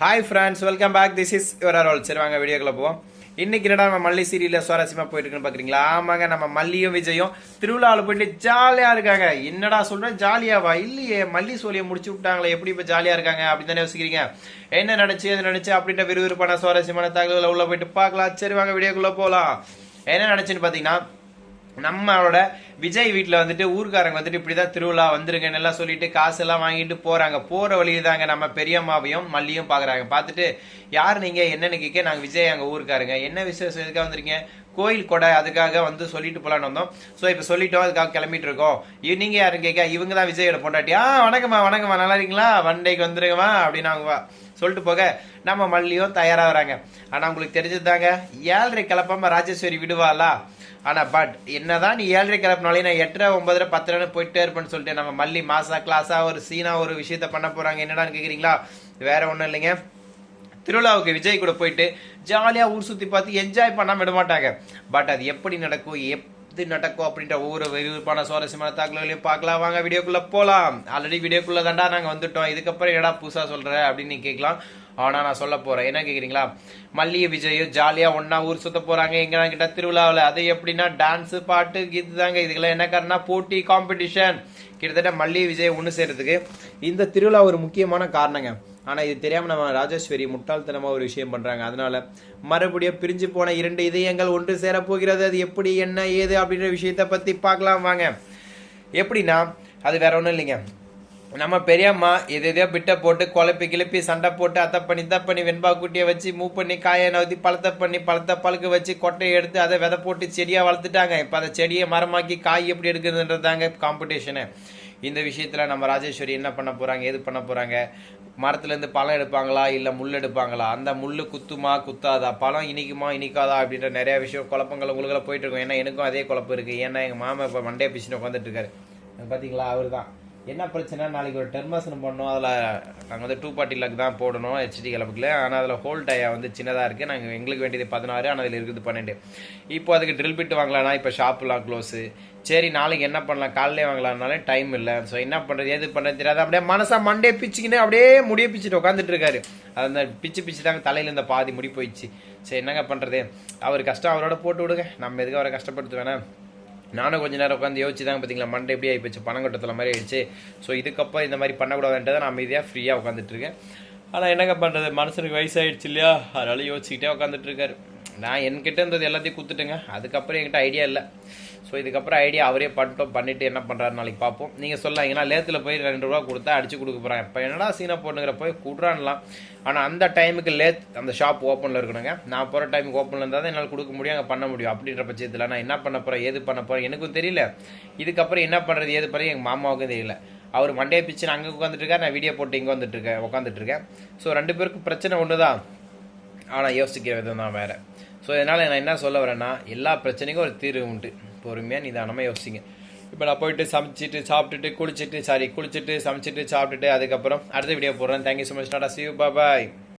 Hi friends welcome back this is your all சரி வாங்க வீடியோக்குள்ள போவோம். இன்னைக்கு என்னடா நம்ம மல்லி சீரியலில் சுவாரஸ்யமா போயிட்டு இருக்குன்னு பாக்குறீங்களா? ஆமாங்க நம்ம மல்லியும் விஜயும் திருவிழாவில் போயிட்டு ஜாலியா இருக்காங்க. என்னடா சொல்றேன் ஜாலியாவா இல்லையே மல்லி சோழியை முடிச்சு விட்டாங்களே எப்படி இப்ப ஜாலியா இருக்காங்க அப்படின்னு தானே யோசிக்கிறீங்க? என்ன நினைச்சு எது நினைச்சு அப்படின்ற விறுவிறுப்பான சுவாரஸ்யமான தகவலை உள்ள போயிட்டு பார்க்கலாம். சரி வாங்க வீடியோக்குள்ள போகலாம் என்ன நினைச்சுன்னு பாத்தீங்கன்னா நம்மளோட விஜய் வீட்டில் வந்துட்டு ஊர்க்காரங்க வந்துட்டு இப்படிதான் திருவிழா வந்துருங்கன்னு எல்லாம் சொல்லிட்டு காசெல்லாம் வாங்கிட்டு போறாங்க. போற வழியில தாங்க நம்ம பெரியம்மாவையும் மல்லியும் பாக்குறாங்க. பார்த்துட்டு யார் நீங்க? என்னன்னு கேட்க நாங்க விஜய் அங்க ஊருக்காருங்க. என்ன விசேஷம்? எதுக்காக வந்திருக்கீங்க? கோயில் கொடை அதுக்காக வந்து சொல்லிட்டு போலான்னு வந்தோம். ஸோ இப்போ சொல்லிட்டோம். அதுக்காக கிளம்பிட்டு இருக்கோம். நீங்க யாரும் கேட்க இவங்க தான் விஜயோட பொண்டாட்டி ஆ வணக்கம்மா வணக்கம்மா. நல்லா இருக்கீங்களா? வண்டைக்கு வந்துருங்கம்மா. அப்படின்னு அவங்க வா- சொல்லிட்டு போக நம்ம மல்லியும் தயாராகிறாங்க ஆனால் உங்களுக்கு தெரிஞ்சதுதாங்க ஏழரை கிளப்பாம ராஜேஸ்வரி விடுவாளா? ஆனால் பட் என்னதான் நீ ஏழரை கிளப்பினாலே நான் எட்டரை ஒன்பதரை பத்தரை போயிட்டே இருப்பேன்னு சொல்லிட்டு நம்ம மல்லி மாசா கிளாஸா ஒரு சீனா ஒரு விஷயத்த பண்ண போறாங்க. என்னடான்னு கேக்குறீங்களா? வேற ஒன்றும் இல்லைங்க. திருவிழாவுக்கு விஜய் கூட போயிட்டு ஜாலியாக ஊர் சுற்றி பார்த்து என்ஜாய் பண்ணாம விட மாட்டாங்க. பட் அது எப்படி நடக்கும் எது நடக்கும் அப்படின்ற ஒவ்வொரு விறுவிறுப்பான சுவாரஸ்யமான தாக்கல்களையும் பார்க்கலாம். வாங்க வீடியோக்குள்ளே போகலாம் ஆல்ரெடி வீடியோக்குள்ளே தாண்டா நாங்கள் வந்துட்டோம். இதுக்கப்புறம் என்னடா புதுசாக சொல்கிற அப்படின்னு நீ கேட்கலாம். ஆனால் நான் சொல்ல போகிறேன் என்ன கேட்குறீங்களா மல்லிகை விஜயும் ஜாலியாக ஒன்றா ஊர் சுற்ற போகிறாங்க எங்க கிட்ட திருவிழாவில். அது எப்படின்னா டான்ஸு பாட்டு கீத்து தாங்க. இதுக்கெல்லாம் என்ன காரணம் போட்டி காம்படிஷன் கிட்டத்தட்ட மல்லிகை விஜய் ஒன்று சேர்றதுக்கு இந்த திருவிழா ஒரு முக்கியமான காரணங்க. ஆனால் இது தெரியாமல் நம்ம ராஜேஸ்வரி முட்டாள்தனமாக ஒரு விஷயம் பண்ணுறாங்க அதனால மறுபடியும் பிரிஞ்சு போன இரண்டு இதயங்கள் ஒன்று சேரப்போகிறது. அது எப்படி என்ன ஏது அப்படின்ற விஷயத்த பற்றி பார்க்கலாம். வாங்க. எப்படின்னா அது வேற ஒன்றும் இல்லைங்க. நம்ம பெரியம்மா எது எதையோ பிட்டை போட்டு குழப்பி கிளப்பி சண்டை போட்டு அத்தை பண்ணி இதை பண்ணி வெண்பா குட்டியை வச்சு மூவ் பண்ணி காயை நவுத்தி பழத்தை பண்ணி பழத்தை பழுக்க வச்சு கொட்டையை எடுத்து அதை விதை போட்டு செடியாக வளர்த்துட்டாங்க. இப்போ அதை செடியை மரமாக்கி காய் எப்படி எடுக்கிறதுன்றதாங்க காம்படிஷனு இந்த விஷயத்தில் நம்ம ராஜேஸ்வரி என்ன பண்ண போகிறாங்க எது பண்ண போகிறாங்க மரத்துலேருந்து பழம் எடுப்பாங்களா இல்லை முள் எடுப்பாங்களா? அந்த முள் குத்துமா குத்தாதா? பழம் இனிக்குமா இனிக்காதா? அப்படின்ற நிறைய விஷயம் குழப்பங்கள் உங்களுக்குள்ள போயிட்டு இருக்கும். ஏன்னா எனக்கும் அதே குழப்பம் இருக்குது ஏன்னா எங்கள் மாமா இப்போ மண்டே பிச்சுன்னு உட்காந்துட்டு இருக்காரு. பார்த்தீங்களா அவர் தான் என்ன பிரச்சனை? நாளைக்கு ஒரு டெர்மாசனம் பண்ணோம் அதில் நாங்கள் வந்து டூ பார்ட்டி லக் தான் போடணும். ஹெச்டி கிளப்புக்கில். ஆனால் அதில் ஹோல் டயா வந்து சின்னதாக இருக்குது நாங்கள் எங்களுக்கு வேண்டியது பதினாறு ஆனால் அதில் இருக்குது பன்னெண்டு. இப்போ அதுக்கு ட்ரில் பிட் வாங்கலாம்னா இப்போ ஷாப்லாம் க்ளோஸு சரி நாளைக்கு என்ன பண்ணலாம்? காலையிலே வாங்கலாம்னாலே டைம் இல்லை. ஸோ என்ன பண்ணுறது எது பண்ணுறது தெரியாது. அப்படியே மனசாக மண்டே பிச்சுக்கின்னு அப்படியே முடிய பிச்சுட்டு உட்காந்துட்டு இருக்காரு. அது அந்த பிச்சு பிச்சு தாங்க தலையில் இந்த பாதி முடி போயிடுச்சு. சரி என்னங்க பண்ணுறது அவர் கஷ்டம் அவரோட போட்டு விடுங்க. நம்ம எதுக்கு அவரை கஷ்டப்படுத்து வேணாம்? நானும் கொஞ்ச நேரம் உட்காந்து யோசிச்சு தான் பார்த்தீங்களா? மண்டை எப்படி ஆகிப்போச்சு பணங்கட்டத்தில் மாதிரி ஆயிடுச்சு. ஸோ இதுக்கப்புறம் இந்த மாதிரி பண்ணக்கூடாதுன்றதை நான் அமைதியாக ஃப்ரீயாக உட்காந்துட்ருக்கேன் ஆனால் என்னங்க பண்ணுறது மனுஷனுக்கு வயசாகிடுச்சு இல்லையா? அதனால யோசிச்சுக்கிட்டே உட்காந்துட்டு இருக்காரு நான் என்கிட்ட இருந்தது எல்லாத்தையும் கொடுத்துட்டுங்க. அதுக்கப்புறம் என்கிட்ட ஐடியா இல்லை. ஸோ இதுக்கப்புறம் ஐடியா அவரே பண்ணிட்டோம் பண்ணிட்டு என்ன பண்ணுறாரு நாளைக்கு பார்ப்போம். நீங்கள் சொல்லலாம் ஏன்னா லேத்தில் போய் ரெண்டு ரூபா கொடுத்தா அடிச்சு கொடுக்க போகிறேன் இப்போ என்னடா சீனா போட்டுங்கிற போய் குடுறான்லாம். ஆனால் அந்த டைமுக்கு லேத் அந்த ஷாப் ஓப்பனில் இருக்கணுங்க. நான் போகிற டைமுக்கு ஓப்பனில் இருந்தால் தான் என்னால் கொடுக்க முடியும் அங்கே பண்ண முடியும். அப்படின்ற பட்சத்தில் நான் என்ன பண்ண போகிறேன் ஏது பண்ண போகிறேன் எனக்கும் தெரியல. இதுக்கப்புறம் என்ன பண்ணுறது ஏது பண்ணி எங்கள் மாமாவுக்கும் தெரியல. அவர் மண்டே பிச்சு அங்கே உட்காந்துட்டு இருக்கார் நான் வீடியோ போட்டு இங்கே வந்துட்டு இருக்கேன் உட்காந்துட்டு இருக்கேன் ஸோ ரெண்டு பேருக்கும் பிரச்சனை ஒன்று தான் ஆனால் யோசிக்கிற விதம் தான் வேறு. ஸோ இதனால் நான் என்ன சொல்ல வரேன்னா எல்லா பிரச்சனைக்கும் ஒரு தீர்வு உண்டு. பொறுமையாக நிதானமாக யோசிங்க. இப்போ நான் போயிட்டு சமைச்சிட்டு சாப்பிட்டுட்டு குளிச்சுட்டு சாரி குளிச்சுட்டு சமைச்சிட்டு சாப்பிட்டுட்டு அதுக்கப்புறம் அடுத்த வீடியோ போடுறேன். Thank you so much tata Shiv bye